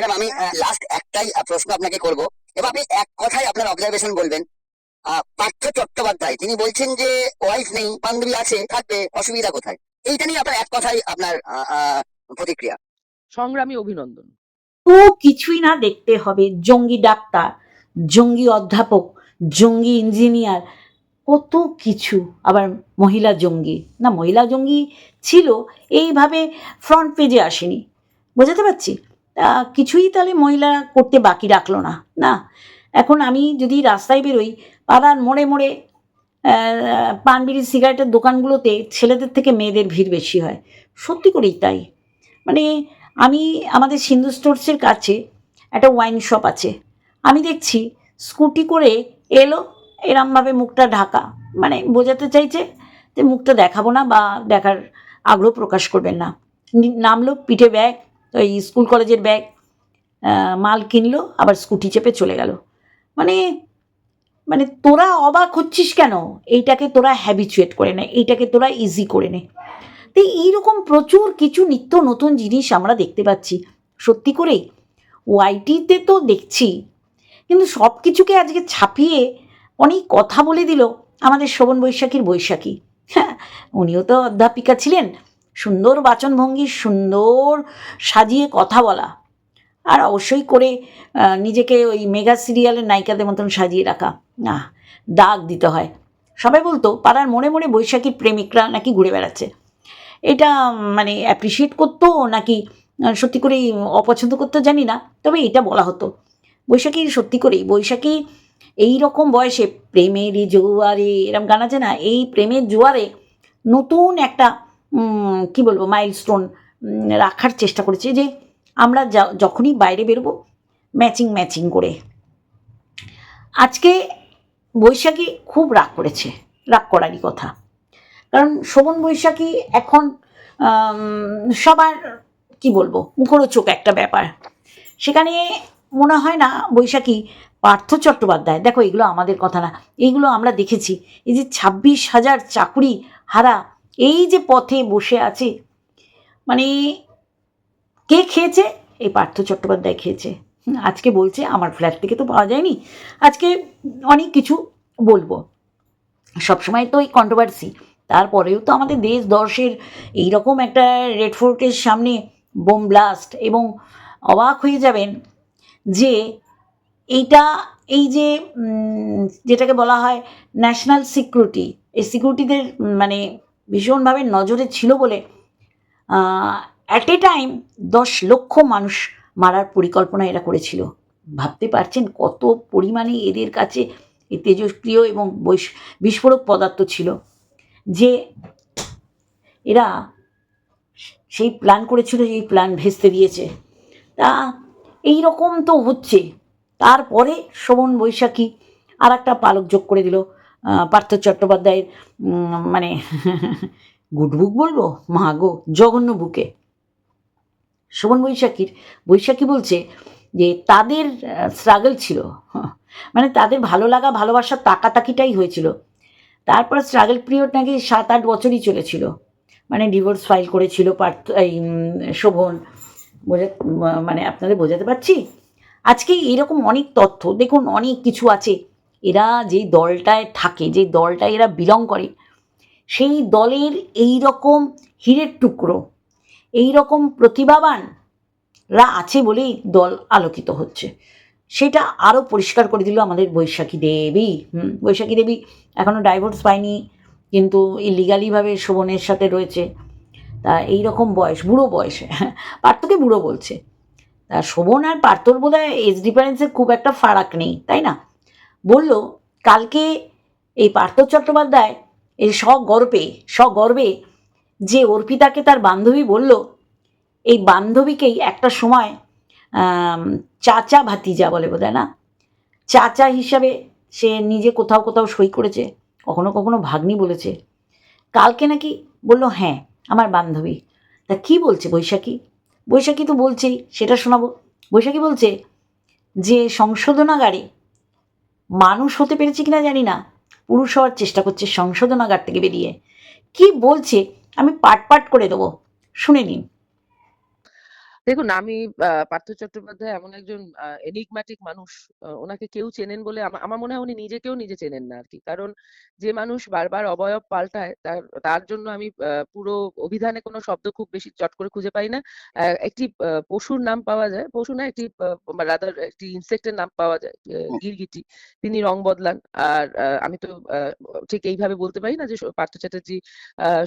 Madam আমি last একটাই প্রশ্ন আপনাকে করব। এবং আপনি এক কথায় আপনার অবজারভেশন বলবেন। পার্থ চট্টোপাধ্যায় তিনি বলছেন যে ওয়াইফ নেই বান্ধবী আছে থাকবে অসুবিধা কোথায়? এইটা নিয়ে আপনার এক কথায় আপনার প্রতিক্রিয়া। সংগ্রামী অভিনন্দন। তো কিছুই না দেখতে হবে জঙ্গি ডাক্তার জঙ্গি অধ্যাপক জঙ্গি ইঞ্জিনিয়ার কত কিছু আবার মহিলা জঙ্গি। না মহিলা জঙ্গি ছিল এইভাবে ফ্রন্ট পেজে আসেনি। বোঝাতে পারছি? কিছুই তাহলে মহিলা করতে বাকি রাখল না না? এখন আমি যদি রাস্তায় বেরোই পাড়ার মোড়ে মোড়ে পান বিড়ি সিগারেটের দোকানগুলোতে ছেলেদের থেকে মেয়েদের ভিড় বেশি হয়। সত্যি করেই তাই। মানে আমি আমাদের সিন্ধু স্টোর্সের কাছে একটা ওয়াইন শপ আছে। আমি দেখছি স্কুটি করে এলো, এরমভাবে মুখটা ঢাকা। মানে বোঝাতে চাইছে যে মুখটা দেখাবো না বা দেখার আগ্রহ প্রকাশ করবেন না, নামলো পিঠে ব্যাগ ওই স্কুল কলেজের ব্যাগ মাল কিনলো, আবার স্কুটি চেপে চলে গেল। মানে মানে তোরা অবাক হচ্ছিস কেন? এইটাকে তোরা হ্যাবিচুয়েট করে নে, এইটাকে তোরা ইজি করে নে। তো এইরকম প্রচুর কিছু নিত্য নতুন জিনিস আমরা দেখতে পাচ্ছি। সত্যি করেই ওয়াইটিতে তো দেখছি, কিন্তু সব কিছুকে আজকে ছাপিয়ে অনেক কথা বলে দিল আমাদের শোভন বৈশাখীর বৈশাখী। হ্যাঁ উনিও তো অধ্যাপিকা ছিলেন সুন্দর বাচনভঙ্গি, সুন্দর সাজিয়ে কথা বলা। আর অবশ্যই করে নিজেকে ওই মেগা সিরিয়ালের নায়িকাদের মতন সাজিয়ে রাখা। না, দাগ দিতে হয়। সবাই বলতো, পাড়ার মনে মনে বৈশাখীর প্রেমিকরা নাকি ঘুরে বেড়াচ্ছে। এটা মানে অ্যাপ্রিসিয়েট করতো নাকি সত্যি করেই অপছন্দ করতো জানি না, তবে এটা বলা হতো। বৈশাখী সত্যি করেই, বৈশাখী এই রকম বয়সে প্রেমের জোয়ারে, এরম গান আছে না, এই প্রেমের জোয়ারে নতুন একটা কি বলব মাইলস্টোন রাখার চেষ্টা করেছে যে আমরা যখনই বাইরে বেরোবো ম্যাচিং ম্যাচিং করে। আজকে বৈশাখী খুব রাগ করেছে, রাগ করারই কথা। কারণ শোভন বৈশাখী এখন সবার, কি বলব, মুখরোচক একটা ব্যাপার। সেখানে মনে হয় না বৈশাখী পার্থ চট্টোপাধ্যায়, দেখো এগুলো আমাদের কথা না এইগুলো আমরা দেখেছি। এই যে ছাব্বিশ হাজার চাকুরি হারা এই যে পথে বসে আছে মানে কে খেয়েছে? এই পার্থ চট্টোপাধ্যায় খেয়েছে। আজকে বলছে আমার ফ্ল্যাট থেকে তো পাওয়া যায়নি। আজকে অনেক কিছু বলব। সবসময় তো এই কন্ট্রোভার্সি তারপরেও তো আমাদের দেশ দর্শের এইরকম একটা রেড ফোর্টের সামনে বোম ব্লাস্ট এবং অবাক হয়ে যাবেন যে এইটা, এই যে যেটাকে বলা হয় ন্যাশনাল সিকিউরিটি এই সিকিউরিটিদের মানে ভীষণভাবে নজরে ছিল বলে অ্যাট এ টাইম দশ লক্ষ মানুষ মারার পরিকল্পনা এরা করেছিল। ভাবতে পারছেন কত পরিমাণে এদের কাছে এই তেজস্ক্রিয় এবং বৈশ- বিস্ফোরক পদার্থ ছিল যে এরা সেই প্ল্যান করেছিল এই প্ল্যান ভেস্তে দিয়েছে। তা এই রকম তো হচ্ছে। তারপরে শ্রবণ বৈশাখী আর একটা পালক যোগ করে দিল। পার্থ চট্টোপাধ্যায়ের মানে গুড বুক বলব? মা গো, জঘন্য বুকে। শোভন বৈশাখীর, বৈশাখী বলছে যে তাদের স্ট্রাগল ছিল। মানে তাদের ভালো লাগা, ভালোবাসার তাকাতাকিটাই হয়েছিল। তারপর স্ট্রাগল পিরিয়ড নাকি সাত আট বছরই চলেছিল। মানে ডিভোর্স ফাইল করেছিল পার্থ, এই শোভন। বোঝা মানে আপনাদের বোঝাতে পারছি? আজকে এরকম অনেক তথ্য, দেখুন অনেক কিছু আছে। এরা যেই দলটায় থাকে যে দলটায় এরা বিলং করে সেই দলের এই রকম হীরের টুকরো এই রকম প্রতিভাবানরা আছে বলেই দল আলোকিত হচ্ছে। সেটা আরও পরিষ্কার করে দিল আমাদের বৈশাখী দেবী। হুম, বৈশাখী দেবী এখনও ডাইভোর্স পায়নি কিন্তু ইলিগালিভাবে শোভনের সাথে রয়েছে। তা এই রকম বয়স বুড়ো বয়সে পার্থকে বুড়ো বলছে। তা শোভন আর পার্থর বোধ হয় এজ ডিফারেন্সের খুব একটা ফারাক নেই তাই না? বলল, কালকে এই পার্থ চট্টোপাধ্যায় এই সগর্বে সগর্বে যে অর্পিতাকে তার বান্ধবী বলল, এই বান্ধবীকেই একটা সময় চাচা ভাতিজা বলে বোধ না? চাচা হিসাবে সে নিজে কোথাও কোথাও সই করেছে, কখনো কখনো ভাগ্নি বলেছে। কালকে নাকি বলল হ্যাঁ আমার বান্ধবী। তা কি বলছে বৈশাখী? বৈশাখী তো বলছেই, সেটা শোনাবো। বৈশাখী বলছে যে, সংশোধনাগারে মানুষ হতে পেরেছি কিনা জানি না। পুরুষ হওয়ার চেষ্টা করছে সংশোধনাগার থেকে বেরিয়ে। কি বলছে? আমি পাট পাট করে দেবো। শুনে নিন। দেখুন আমি পার্থ চট্টোপাধ্যায় এমন একজন enigmatic মানুষ। ওনাকে কেউ চেনেন বলে আমার মনে হয় উনি নিজেকেও নিজে চেনেন না আরকি। কারণ যে মানুষ বারবার অবয়ব পাল্টায় তার তার জন্য আমি পুরো অভিধানে কোনো শব্দ খুব বেশি চট করে খুঁজে পাই না। একটি পশুর নাম পাওয়া যায়। পশু না একটি রাদার একটি ইনসেক্ট এর নাম পাওয়া যায়। গিরগিটি। তিনি রং বদলান। আর আমি তো ঠিক এইভাবে বলতে পারি না যে পার্থ চ্যাটার্জি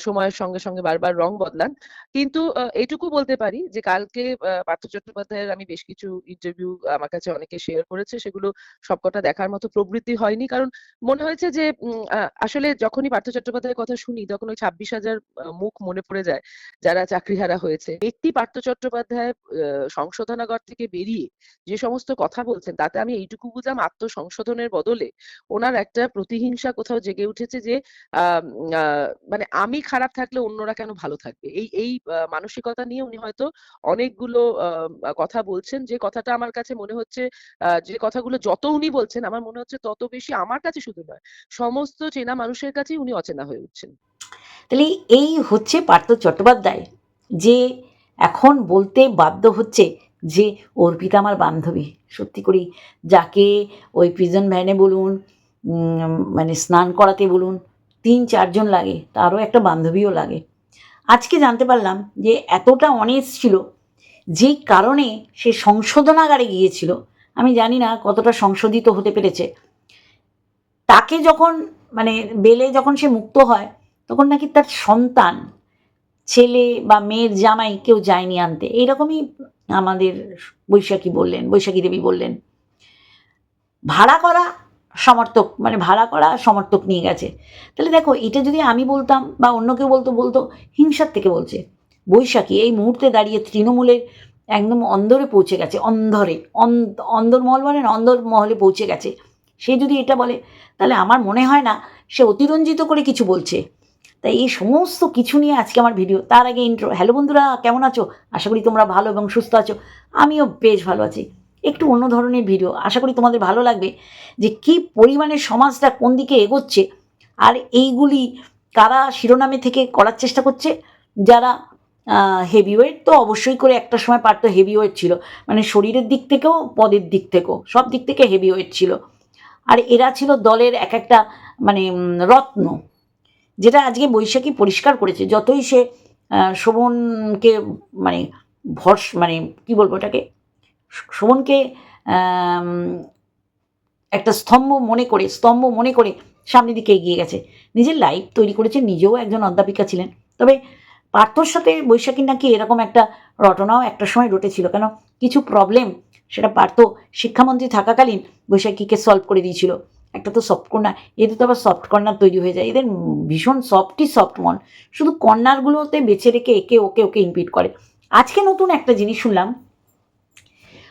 সময়ের সঙ্গে, সঙ্গে বারবার রং বদলান। কিন্তু এটুকু বলতে পারি যে কালকে আ পার্থ চট্টোপাধ্যায়ের আমি বেশ কিছু ইন্টারভিউ আমার কাছে অনেকে শেয়ার করেছে। সেগুলো সবকটা দেখার মতো প্রবৃত্তি হয়নি। কারণ মনে হয়েছে যে আসলে যখনই পার্থ চট্টোপাধ্যায়ের কথা শুনি তখন ওই ২৬,০০০ আ মুখ মনে পড়ে যায় যারা চাকরিহারা হয়েছে। ব্যক্তি পার্থ চট্টোপাধ্যায় সংশোধনাগার থেকে বেরিয়ে যে সমস্ত কথা বলছেন তাতে আমি এইটুকু বুঝলাম আত্মসংশোধনের বদলে ওনার একটা প্রতিহিংসা কোথাও জেগে উঠেছে যে মানে আমি খারাপ থাকলে অন্যরা কেন ভালো থাকবে? এই এই মানসিকতা নিয়ে উনি হয়তো অনেকগুলো কথা বলছেন যে কথাটা আমার কাছে মনে হচ্ছে যে কথাগুলো যত উনি বলছেন আমার মনে হচ্ছে তত বেশি আমার কাছে শুধু নয়, সমস্ত চেনা মানুষের কাছেই উনি অচেনা হয়ে উঠছেন। তাহলে এই হচ্ছে পার্থ চট্টোপাধ্যায় যে এখন বলতে বাধ্য হচ্ছে যে অর্পিতা আমার বান্ধবী। সত্যি করেই যাকে ওই প্রিজন ভ্যানে বলুন, মানে স্নান করাতে বলুন তিন চারজন লাগে। তারও একটা বান্ধবীও লাগে। আজকে জানতে পারলাম যে এতটা অনেস্ট ছিল যেই কারণে সে সংশোধনাগারে গিয়েছিল। আমি জানি না কতটা সংশোধিত হতে পেরেছে। তাকে যখন মানে বেলে যখন সে মুক্ত হয় তখন নাকি তার সন্তান, ছেলে বা মেয়ের জামাই কেউ যায়নি আনতে। এইরকমই আমাদের বৈশাখী বললেন, বৈশাখী দেবী বললেন। ভাড়া করা সমর্থক মানে ভাড়া করা সমর্থক নিয়ে গেছে। তাহলে দেখো এটা যদি আমি বলতাম বা অন্য কেউ বলতো, বলতো হিংসার থেকে বলছে। বৈশাখী এই মুহূর্তে দাঁড়িয়ে তৃণমূলের একদম অন্দরে পৌঁছে গেছে। অন্ধরে অন্ত অন্দরমহল বলে না? অন্দরমহলে পৌঁছে গেছে। সে যদি এটা বলে, তাহলে আমার মনে হয় না সে অতিরঞ্জিত করে কিছু বলছে। তাই এই সমস্ত কিছু নিয়ে আজকে আমার ভিডিও। তার আগে ইন্ট্রো। হ্যালো বন্ধুরা, কেমন আছো? আশা করি তোমরা ভালো এবং সুস্থ আছো। আমিও বেশ ভালো আছি। একটু অন্য ধরনের ভিডিও। আশা করি তোমাদের ভালো লাগবে যে কী পরিমাণে সমাজটা কোন দিকে এগোচ্ছে, আর এইগুলি কারা শিরোনামে থেকে করার চেষ্টা করছে? যারা হেভিওয়েট তো অবশ্যই করে একটা সময় পার্থ হেভিওয়েট ছিল। মানে শরীরের দিক থেকেও পদের দিক থেকেও সব দিক থেকে হেভিওয়েট ছিল। আর এরা ছিল দলের এক একটা মানে রত্ন। যেটা আজকে বৈশাখী পরিষ্কার করেছে। যতই সে শোভনকে মানে ভরস মানে কি বলব ওটাকে? শোভনকে একটা স্তম্ভ মনে করে স্তম্ভ মনে করে সামনের দিকে এগিয়ে গেছে। নিজের লাইফ তৈরি করেছে, নিজেও একজন অধ্যাপিকা ছিলেন। তবে পার্থর সাথে বৈশাখীর নাকি এরকম একটা রটনাও একটা সময় রটেছিল। কেন কিছু প্রবলেম সেটা পার্থ শিক্ষামন্ত্রী থাকাকালীন বৈশাখীকে সলভ করে দিয়েছিল। একটা তো সফট কর্নার এদের তো আবার সফট কর্নার তৈরি হয়ে যায়। এদের ভীষণ সফটই সফট মন। শুধু কর্নারগুলোতে বেছে রেখে একে ওকে, ওকে ইমপিট করে। আজকে নতুন একটা জিনিস শুনলাম।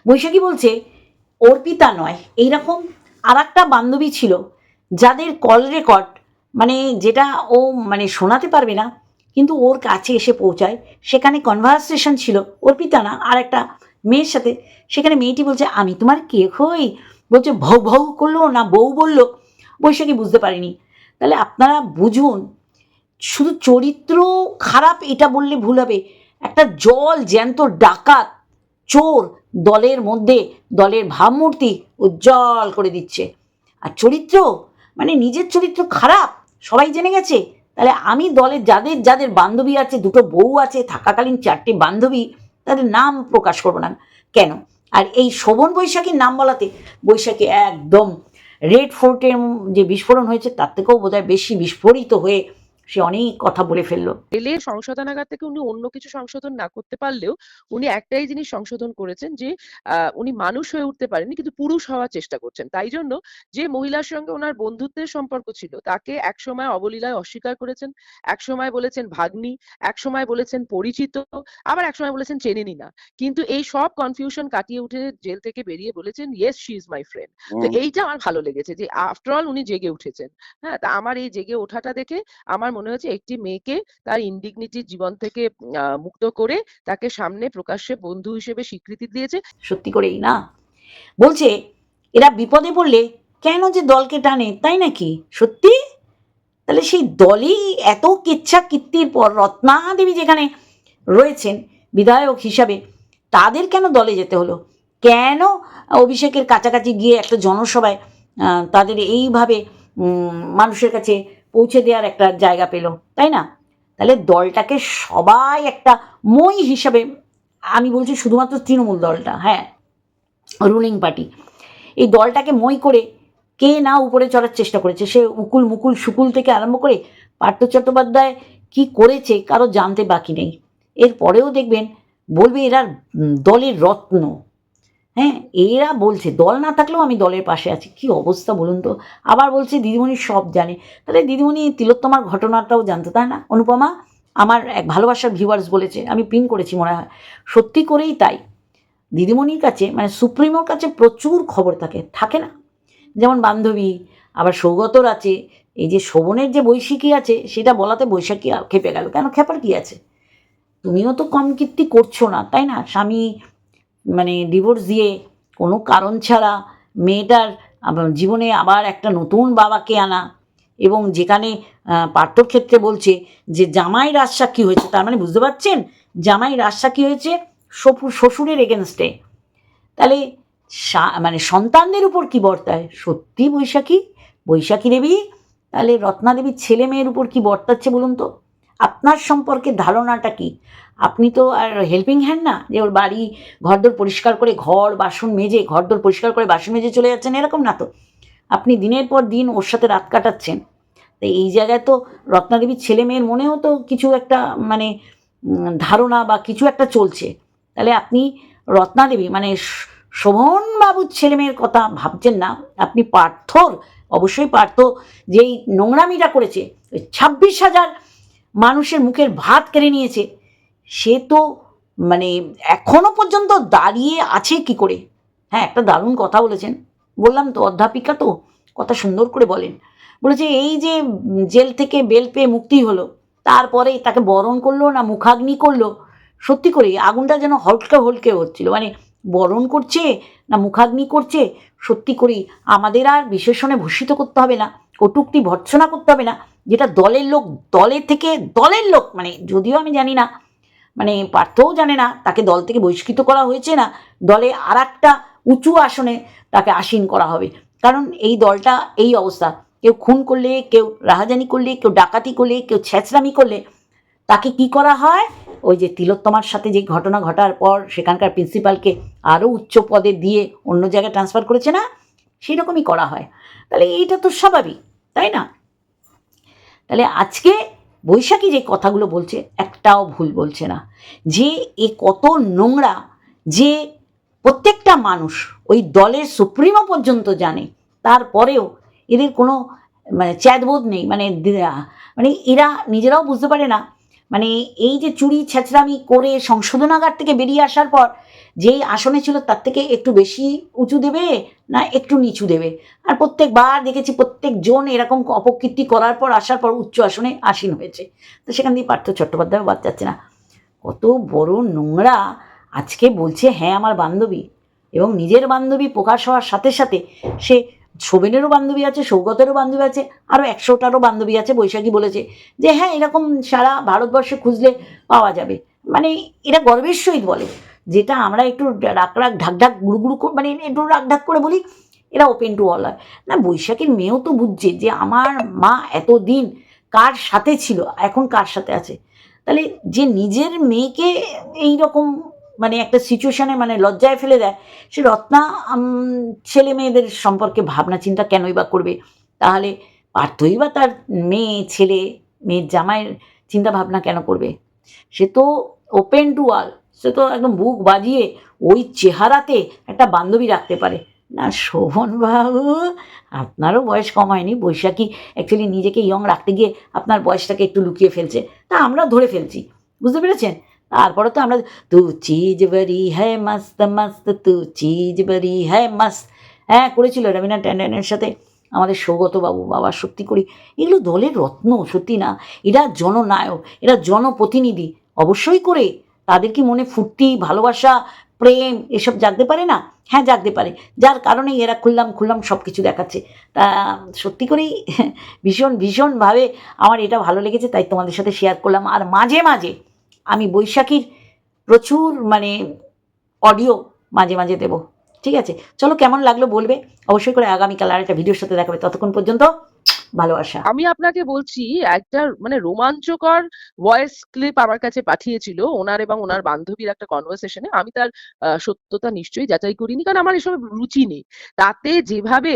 বৈশাখী বলছে অর্পিতা নয়। এইরকম আরেকটা বান্ধবী ছিল যাদের কল রেকর্ড মানে যেটা ও মানে শোনাতে পারবে না কিন্তু ওর কাছে এসে পৌঁছায়। সেখানে কনভারসেশন ছিল অর্পিতা না আর একটা মেয়ের সাথে। সেখানে মেয়েটি বলছে, "আমি তোমার কে হই?" বলছে ভৌ, ভৌ করল না বউ বলল। বৈশাখী বুঝতে পারিনি তাহলে আপনারা বুঝুন শুধু চরিত্র খারাপ এটা বললে ভুল হবে। একটা জল জ্যান্ত ডাকাত, চোর দলের মধ্যে দলের ভাবমূর্তি উজ্জ্বল করে দিচ্ছে। আর চরিত্র মানে নিজের চরিত্র খারাপ সবাই জেনে গেছে। তাহলে আমি দলের যাদের, যাদের বান্ধবী আছে, দুটো বউ আছে, থাকাকালীন চারটে বান্ধবী তাদের নাম প্রকাশ করব না। কেন? আর এই শোভন বৈশাখীর নাম বলাতে বৈশাখী একদম রেড ফোর্টের যে বিস্ফোরণ হয়েছে তার থেকেও বোধহয় বেশি বিস্ফোরিত হয়ে সে অনেক কথা বলে ফেলল। রেলের সংশোধনাগার থেকে উনি অন্য কিছু সংশোধন না করতে পারলেও উনি একটাই জিনিস সংশোধন করেছেন যে উনি মানুষ হয়ে উঠতে পারেননি কিন্তু পুরুষ হওয়ার চেষ্টা করছেন। তাই জন্য যে মহিলার সঙ্গে উনার বন্ধুত্বের সম্পর্ক ছিল তাকে একসময় অবলীলায় অস্বীকার করেছেন, একসময় বলেছেন ভাগ্নি, একসময় বলেছেন পরিচিত, আবার এক সময় বলেছেন চেনেনই না। কিন্তু এই সব কনফিউশন কাটিয়ে উঠে জেল থেকে বেরিয়ে বলেছেন, "yes she is my friend." তো এইটা আমার ভালো লেগেছে যে আফটার অল উনি জেগে উঠেছেন। হ্যাঁ? তা আমার এই জেগে ওঠাটা দেখে আমার মনে হয়েছে একটি মেয়েকে তার ইনডিগনিটির জীবন থেকে মুক্ত করে তাকে সামনে প্রকাশ্যে বন্ধু হিসেবে স্বীকৃতি দিয়েছে। সত্যি করেই না। বলছে, এরা বিপদে পড়লে কেন যে দলকে টানে, তাই নাকি? সত্যি? তাহলে সেই দলই এত কেচ্ছা কীর্তির পর রত্নাদেবী যেখানে রয়েছেন বিধায়ক হিসাবে, তাদের কেন দলে যেতে হলো কেন অভিষেকের কাছাকাছি গিয়ে একটা জনসভায় তাদের এইভাবে মানুষের কাছে পৌঁছে দেওয়ার একটা জায়গা পেল, তাই না? তাহলে দলটাকে সবাই একটা মই হিসাবে, আমি বলছি শুধুমাত্র তৃণমূল দলটা হ্যাঁ রুলিং পার্টি এই দলটাকে মই করে কে না উপরে চড়ার চেষ্টা করেছে? সে উকুল মুকুল সুকুল থেকে আরম্ভ করে পার্থ চট্টোপাধ্যায় কি করেছে কারও জানতে বাকি নেই। এরপরেও দেখবেন বলবে এরা দলের রত্ন। হ্যাঁ এরা বলছে, দল না থাকলেও আমি দলের পাশে আছি। কি অবস্থা বলুন তো? আবার বলছে, দিদিমণি সব জানে। তাহলে দিদিমণি তিলোত্তমার ঘটনাটাও জানতো, তাই না? অনুপমা, আমার এক ভালোবাসার ভিউয়ার্স বলেছে, আমি পিন করেছি মনে হয়। সত্যি করেই তাই। দিদিমণির কাছে মানে সুপ্রিমোর কাছে প্রচুর খবর থাকে থাকে না? যেমন বান্ধবী, আবার সৌগতর আছে, এই যে শোভনের যে বৈশাখী আছে, সেটা বলাতে বৈশাখী খেপে গেল। কেন? খেপার কি আছে? তুমিও তো কম কীর্তি করছ না, তাই না? স্বামী মানে ডিভোর্স দিয়ে কোনো কারণ ছাড়া মেয়েটার জীবনে আবার একটা নতুন বাবাকে আনা এবং যেখানে পার্থর ক্ষেত্রে বলছে যে জামাই রাজসাক্ষী হয়েছে, তার মানে বুঝতে পারছেন? জামাই রাজসাক্ষী হয়েছে শ্বশুর শ্বশুরের এগেনস্টে তাহলে মানে সন্তানদের উপর কি বর্তায়? সত্যি বৈশাখী? বৈশাখী দেবী? তাহলে রত্না দেবীর ছেলে মেয়ের উপর কি বর্তাচ্ছে বলুন তো? আপনার সম্পর্কে ধারণাটা কি? আপনি তো আর হেল্পিং হ্যান্ড না, যে ওর বাড়ি ঘরদোর পরিষ্কার করে ঘর, বাসন মেজে, ঘরদোর পরিষ্কার করে বাসন মেজে চলে যাচ্ছেন, এরকম না তো। আপনি দিনের পর দিন ওর সাথে রাত কাটাচ্ছেন। তো এই জায়গায় তো রত্নাদেবীর ছেলে মেয়ের মনেও তো কিছু একটা মানে ধারণা বা কিছু একটা চলছে। তাহলে আপনি রত্নাদেবী মানে শোভনবাবুর ছেলে মেয়ের কথা ভাবছেন না? আপনি পার্থর, অবশ্যই পার্থ, যেই নোংরামিটা করেছে, ওই ছাব্বিশ হাজার মানুষের মুখের ভাত কেড়ে নিয়েছে। সে তো মানে এখনও পর্যন্ত দাঁড়িয়ে আছে কি করে? হ্যাঁ একটা দারুণ কথা বলেছেন। বললাম তো, অধ্যাপিকা তো কথা সুন্দর করে বলেন। বলেছে, এই যে জেল থেকে বেল পেয়ে মুক্তি হলো তারপরে তাকে বরণ করল না মুখাগ্নি করল? সত্যি করে, আগুনটা যেন হলকে হলকে হচ্ছিল। মানে বরণ করছে না মুখাগ্নি করছে, সত্যি করেই আমাদের আর বিশেষণে ভূষিত করতে হবে না। কটুক্তি ভর্ৎসনা করতে হবে না। যেটা দলের লোক দলের থেকে দলের লোক মানে যদিও আমি জানি না মানে পার্থও জানে না, তাকে দল থেকে বহিষ্কৃত করা হয়েছে না, দলে আর একটা উঁচু আসনে তাকে আসীন করা হবে। কারণ এই দলটা এই অবস্থা, কেউ খুন করলে, কেউ রাহাজানি করলে, কেউ ডাকাতি করলে, কেউ ছেঁচড়ামি করলে, তাকে কি করা হয়? ওই যে তিলোত্তমার সাথে যে ঘটনা ঘটার পর সেখানকার প্রিন্সিপালকে আরও উচ্চ পদে দিয়ে অন্য জায়গায় ট্রান্সফার করেছে না? সেই রকমই করা হয়। তাহলে এইটা তো স্বাভাবিক, তাই না? তাহলে আজকে বৈশাখী যে কথাগুলো বলছে, একটাও ভুল বলছে না। যে এ কত নোংরা, যে প্রত্যেকটা মানুষ ওই দলের সুপ্রিমো পর্যন্ত জানে, তারপরেও এদের কোনো মানে চ্যাদবোধ নেই। মানে মানে এরা নিজেরাও বুঝতে পারে না মানে এই যে চুরি ছেঁচড়ামি করে সংশোধনাগার থেকে বেরিয়ে আসার পর, যেই আসনে ছিল তার থেকে একটু বেশি উঁচু দেবে না একটু নিচু দেবে? আর প্রত্যেকবার দেখেছি প্রত্যেকজন এরকম অপকীর্তি করার পর, আসার পর উচ্চ আসনে আসীন হয়েছে। তো সেখান দিয়ে পার্থ চট্টোপাধ্যায় বাদ যাচ্ছে না। কত বড় নোংরা আজকে বলছে হ্যাঁ আমার বান্ধবী। এবং নিজের বান্ধবী প্রকাশ হওয়ার সাথে সাথে সে শোভেনেরও বান্ধবী আছে, সৌগতেরও বান্ধবী আছে আরও একশোটারও বান্ধবী আছে বৈশাখী বলেছে যে হ্যাঁ এরকম সারা ভারতবর্ষে খুঁজলে পাওয়া যাবে। মানে এরা গর্বের সহিত বলে। যেটা আমরা একটু রাগ রাগ ঢাক ঢাক গুড়ু গুড়ু করে মানে একটু রাগ ঢাক করে বলি, এরা ওপেন টু অল হয়। না, বৈশাখীর মেয়েও তো বুঝছে যে আমার মা এতদিন কার সাথে ছিল, এখন কার সাথে আছে? তাহলে যে নিজের মেয়েকে এই রকম মানে একটা সিচুয়েশনে মানে লজ্জায় ফেলে দেয়। সে রত্না ছেলে মেয়েদের সম্পর্কে ভাবনা চিন্তা কেনই বা করবে? তাহলে পার্থই বা তার মেয়ে, ছেলে, মেয়ের জামাইয়ের চিন্তা ভাবনা কেন করবে? সে তো ওপেন টু অল সে তো একদম বুক বাজিয়ে ওই চেহারাতে একটা বান্ধবী রাখতে পারে। না, শোভন বাবু, আপনারও বয়স কম হয়নি। বৈশাখী অ্যাকচুয়ালি নিজেকে ইয়ং রাখতে গিয়ে আপনার বয়সটাকে একটু লুকিয়ে ফেলছে। তা আমরা ধরে ফেলছি। বুঝতে পেরেছেন? তারপরে তো আমরা তু চিজ বরি হ্যায় মস্ত মস্ত, তু চিজ বরি হ্যায় মস্ত। হ্যাঁ করেছিল রবীন্দ্র ট্যান্ডনের সাথে। আমাদের সৌগত বাবু, বাবা সত্যি করি। এগুলো দলের রত্ন, সত্যি না? এরা জননায়ক, এরা জনপ্রতিনিধি। অবশ্যই করে। তাদের কি মনে ফুর্তি, ভালোবাসা, প্রেম, এসব জাগতে পারে না? হ্যাঁ জাগতে পারে। যার কারণেই এরা খুললাম খুললাম সব কিছু দেখাচ্ছে। তা সত্যি করেই ভীষণ, ভীষণভাবে আমার এটা ভালো লেগেছে, তাই তোমাদের সাথে শেয়ার করলাম। আর মাঝে মাঝে আমি বৈশাখীর প্রচুর মানে অডিও মাঝে মাঝে দেব। ঠিক আছে? চলো কেমন লাগল বলবে? অবশ্যই করে আগামীকাল আর একটা ভিডিওর সাথে দেখাবে ততক্ষণ পর্যন্ত ভালোবাসা। আমি আপনাকে বলছি, একটা মানে রোমাঞ্চকর ভয়েস ক্লিপ আমার কাছে পাঠিয়েছিল ওনার এবং ওনার বান্ধবীর একটা কনভারসেশনে আমি তার সত্যতা নিশ্চয়ই যাচাই করিনি, কারণ আমার এসব রুচি নেই। তাতে যেভাবে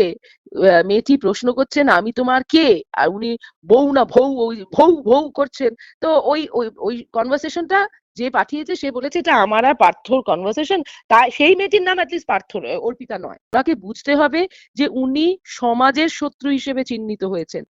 মেয়েটি প্রশ্ন করছেন, আমি তোমার কে? আর উনি, বউ না, ভৌ, ওই, ভৌ ভৌ করছেন। তো ওই ওই ওই কনভারসেশনটা যে পাঠিয়েছে, সে বলেছে, এটা আমার আর পার্থর কনভারসেশন তা, সেই মেয়েটির নাম অ্যাটলিস্ট পার্থ অর্পিতা নয়। ওনাকে বুঝতে হবে যে উনি সমাজের শত্রু হিসেবে চিহ্নিত হয়েছেন।